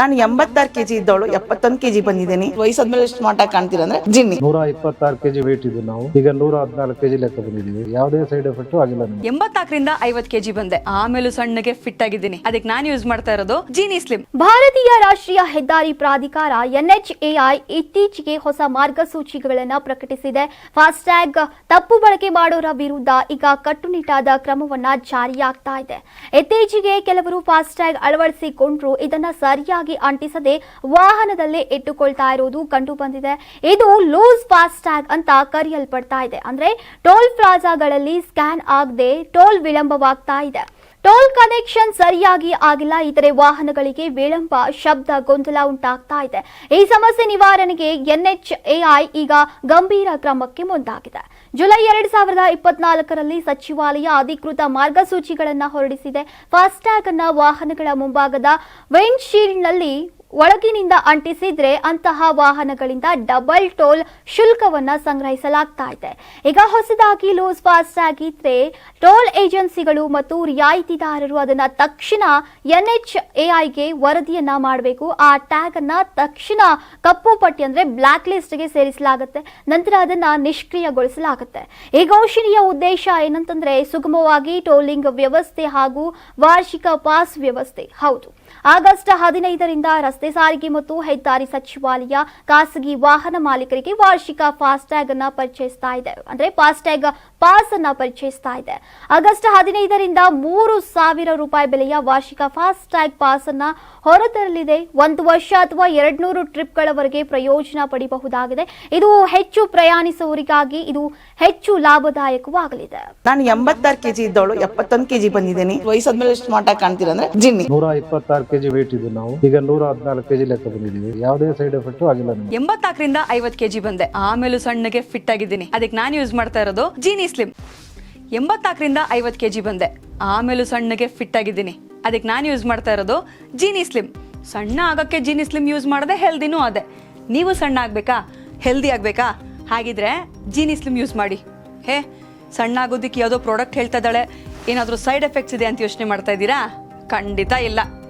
ನಾನು ಎಂಬತ್ತಾರು ಕೆಜಿ ಇದ್ದವಳು ಎಪ್ಪತ್ತೊಂದು ಕೆಜಿ ಬಂದಿದ್ದೀನಿ. ವಯಸ್ಸಾದ್ಮೇಲೆ ಎಷ್ಟು ಮಾಟ ಕಾಣ್ತೀರ ಅಂದ್ರೆ ಜಿನ್ನಿ. ನೂರ ಇಪ್ಪತ್ತಾರು ಕೆಜಿ ವೇಟ್ ಇದ್ದು ನಾವು. ಈಗ ನೂರ ಹದಿನಾಲ್ಕು ಕೆಜಿ ಲೆಕ್ಕ ಬಂದಿದ್ದೀವಿ. ಯಾವುದೇ ಸೈಡ್ ಎಫೆಕ್ಟ್ ಆಗಿಲ್ಲ ನಮಗೆ. ಎಂಬತ್ನಾಲ್ಕರಿಂದ ಐವತ್ ಕೆಜಿ ಬಂದೆ. ಆಮೇಲೂ ಸಣ್ಣಗೆ ಫಿಟ್ ಆಗಿದ್ದೀನಿ. ಅದಕ್ಕೆ ನಾನು ಯೂಸ್ ಮಾಡ್ತಾ ಇರೋದು ಜೀನಿ ಸ್ಲಿಮ್ ಭಾರತೀಯ ರಾಷ್ಟ್ರೀಯ ಹೆದ್ದಾರಿ ಪ್ರಾಧಿಕಾರ ಎನ್ಎಚ್ಎಐ ಇತ್ತೀಚೆಗೆ ಹೊಸ ಮಾರ್ಗಸೂಚಿಗಳನ್ನು ಪ್ರಕಟಿಸಿದೆ. ಫಾಸ್ಟ್ಯಾಗ್ ತಪ್ಪು ಬಳಕೆ ಮಾಡೋರ ವಿರುದ್ಧ ಈಗ ಕಟ್ಟುನಿಟ್ಟಾದ ಕ್ರಮವನ್ನ ಜಾರಿಯಾಗ್ತಾ ಇದೆ. ಇತ್ತೀಚೆಗೆ ಕೆಲವರು ಫಾಸ್ಟ್ಯಾಗ್ ಅಳವಡಿಸಿಕೊಂಡ್ರು. ಇದನ್ನ ಸರಿಯಾಗಿ ಅಂಟಿಸದೆ ವಾಹನದಲ್ಲೇ ಇಟ್ಟುಕೊಳ್ತಾ ಇರೋದು ಕಂಡು ಬಂದಿದೆ. ಇದು ಲೂಸ್ ಫಾಸ್ಟ್ಯಾಗ್ ಅಂತ ಕರೆಯಲ್ಪಡ್ತಾ ಇದೆ. ಅಂದ್ರೆ ಟೋಲ್ ಪ್ಲಾಜಾಗಳಲ್ಲಿ ಸ್ಕ್ಯಾನ್ ಆಗದೆ ಟೋಲ್ ವಿಳಂಬವಾಗ್ತಾ ಇದೆ. ಟೋಲ್ ಕನೆಕ್ಷನ್ ಸರಿಯಾಗಿ ಆಗಿಲ್ಲ. ಇತರೆ ವಾಹನಗಳಿಗೆ ವಿಳಂಬ, ಶಬ್ದ, ಗೊಂದಲ ಉಂಟಾಗ್ತಾ ಇದೆ. ಈ ಸಮಸ್ಯೆ ನಿವಾರಣೆಗೆ ಎನ್ಎಚ್ಎಐ ಈಗ ಗಂಭೀರ ಕ್ರಮಕ್ಕೆ ಮುಂದಾಗಿದೆ. ಜುಲೈ ಎರಡ್ ಸಾವಿರದ ಇಪ್ಪತ್ನಾಲ್ಕರಲ್ಲಿ ಸಚಿವಾಲಯ ಅಧಿಕೃತ ಮಾರ್ಗಸೂಚಿಗಳನ್ನು ಹೊರಡಿಸಿದೆ. ಫಾಸ್ಟ್ಯಾಗ್ ಅನ್ನ ವಾಹನಗಳ ಮುಂಭಾಗದ ವಿಂಡ್ಶೀಲ್ಡ್ನಲ್ಲಿ ಒಳಗಿನಿಂದ ಅಂಟಿಸಿದ್ರೆ ಅಂತಹ ವಾಹನಗಳಿಂದ ಡಬಲ್ ಟೋಲ್ ಶುಲ್ಕವನ್ನ ಸಂಗ್ರಹಿಸಲಾಗ್ತಾ ಇದೆ. ಈಗ ಹೊಸದಾಗಿ ಲೂಸ್ ಫಾಸ್ಟ್ಯಾಗ್ ಆಗಿದ್ರೆ ಟೋಲ್ ಏಜೆನ್ಸಿಗಳು ಮತ್ತು ರಿಯಾಯಿತಿದಾರರು ಅದನ್ನ ತಕ್ಷಣ ಎನ್ಎಚ್ಎಐಗೆ ವರದಿಯನ್ನ ಮಾಡಬೇಕು. ಆ ಟ್ಯಾಗ್ ಅನ್ನ ತಕ್ಷಣ ಕಪ್ಪು ಪಟ್ಟಿ ಅಂದ್ರೆ ಬ್ಲಾಕ್ ಲಿಸ್ಟ್ಗೆ ಸೇರಿಸಲಾಗುತ್ತೆ. ನಂತರ ಅದನ್ನ ನಿಷ್ಕ್ರಿಯಗೊಳಿಸಲಾಗುತ್ತೆ. ಈ ಘೋಷಣೆಯ ಉದ್ದೇಶ ಏನಂತಂದ್ರೆ ಸುಗಮವಾಗಿ ಟೋಲಿಂಗ್ ವ್ಯವಸ್ಥೆ ಹಾಗೂ ವಾರ್ಷಿಕ ಪಾಸ್ ವ್ಯವಸ್ಥೆ. ಹೌದು. ಆಗಸ್ಟ್ ಹದಿನೈದರಿಂದ ರಸ್ತೆ ಸಾರಿಗೆ ಮತ್ತು ಹೆದ್ದಾರಿ ಸಚಿವಾಲಯ ಖಾಸಗಿ ವಾಹನ ಮಾಲೀಕರಿಗೆ ವಾರ್ಷಿಕ ಫಾಸ್ಟ್ಯಾಗ್ ಅನ್ನ ಪರಿಚಯಿಸ್ತಾ ಇದೆ. ಅಂದ್ರೆ ಫಾಸ್ಟ್ಯಾಗ್ ಪಾಸ್ ಅನ್ನ ಪರಿಚಯಿಸ್ತಾ ಇದೆ. ಆಗಸ್ಟ್ ಹದಿನೈದರಿಂದ ಮೂರು ಸಾವಿರ ರೂಪಾಯಿ ಬೆಲೆಯ ವಾರ್ಷಿಕ ಫಾಸ್ಟ್ಯಾಗ್ ಪಾಸ್ ಅನ್ನ ಹೊರತರಲಿದೆ. ಒಂದು ವರ್ಷ ಅಥವಾ ಎರಡ್ನೂರು ಟ್ರಿಪ್ಗಳವರೆಗೆ ಪ್ರಯೋಜನ ಪಡೆಯಬಹುದಾಗಿದೆ ಇದು ಹೆಚ್ಚು ಪ್ರಯಾಣಿಸುವವರಿಗಾಗಿ ಇದು ಹೆಚ್ಚು ಲಾಭದಾಯಕವಾಗಲಿದೆ. ನಾನು ಎಂಬತ್ತಾರು ಕೆಜಿ ಇದ್ದವಳು ಎಪ್ಪತ್ತೊಂದು ಕೆಜಿ ಬಂದಿದ್ದೀನಿ. ವಯಸ್ಸಾದ್ಮೇಲೆ ಸ್ಮಾರ್ಟ್ ಆಗಿ ಕಾಣ್ತೀರಾ ಅಂದ್ರೆ ಜಿನ್ನಿ. ನೂರ ಇಪ್ಪತ್ತಾರು ಕೆಜಿ ವೇಟ್ ಇದ್ದು ನಾವು. ಈಗ ನೂರ ಹದಿನಾಲ್ಕು ಕೆಜಿ ಲೆಕ್ಕ ಬಂದಿದ್ದೀವಿ ಯಾವುದೇ ಸೈಡ್ ಎಫೆಕ್ಟ್ ಆಗಿಲ್ಲ ಎಂಬತ್ನಾಲ್ಕರಿಂದ ಕೆಜಿ ಬಂದೆ. ಆಮೇಲೂ ಸಣ್ಣಗೆ ಫಿಟ್ ಆಗಿದ್ದೀನಿ. ಅದಕ್ಕೆ ನಾನು ಯೂಸ್ ಮಾಡ್ತಾ ಇರೋದು ಜೀನಿ ಸ್ಲಿಮ್ ಎಂಬತ್ನಾಲ್ಕರಿಂದ ಐವತ್ ಕೆಜಿ ಬಂದೆ. ಆಮೇಲೂ ಸಣ್ಣಗೆ ಫಿಟ್ ಆಗಿದ್ದೀನಿ. ಅದಕ್ಕೆ ನಾನು ಯೂಸ್ ಮಾಡ್ತಾ ಇರೋದು ಜೀನಿ ಸ್ಲಿಮ್ ಸಣ್ಣ ಆಗಕ್ಕೆ ಜೀನಿ ಸ್ಲಿಮ್ ಯೂಸ್ ಮಾಡದೆ ಹೆಲ್ದಿನೂ ಅದೇ. ನೀವು ಸಣ್ಣ ಆಗ್ಬೇಕಾ? ಹೆಲ್ದಿ ಆಗ್ಬೇಕಾ? ಹಾಗಿದ್ರೆ ಜೀನಿ ಸ್ಲಿಮ್ ಯೂಸ್ ಮಾಡಿ. ಹೇ, ಸಣ್ಣ ಆಗೋದಿಕ್ಕೆ ಯಾವುದೋ ಪ್ರಾಡಕ್ಟ್ ಹೇಳ್ತಾ ಇದ್ದಾಳೆ. ಏನಾದರೂ ಸೈಡ್ ಎಫೆಕ್ಟ್ಸ್ ಇದೆ ಅಂತ ಯೋಚನೆ ಮಾಡ್ತಾ ಇದ್ದೀರಾ? ಖಂಡಿತ ಇಲ್ಲ.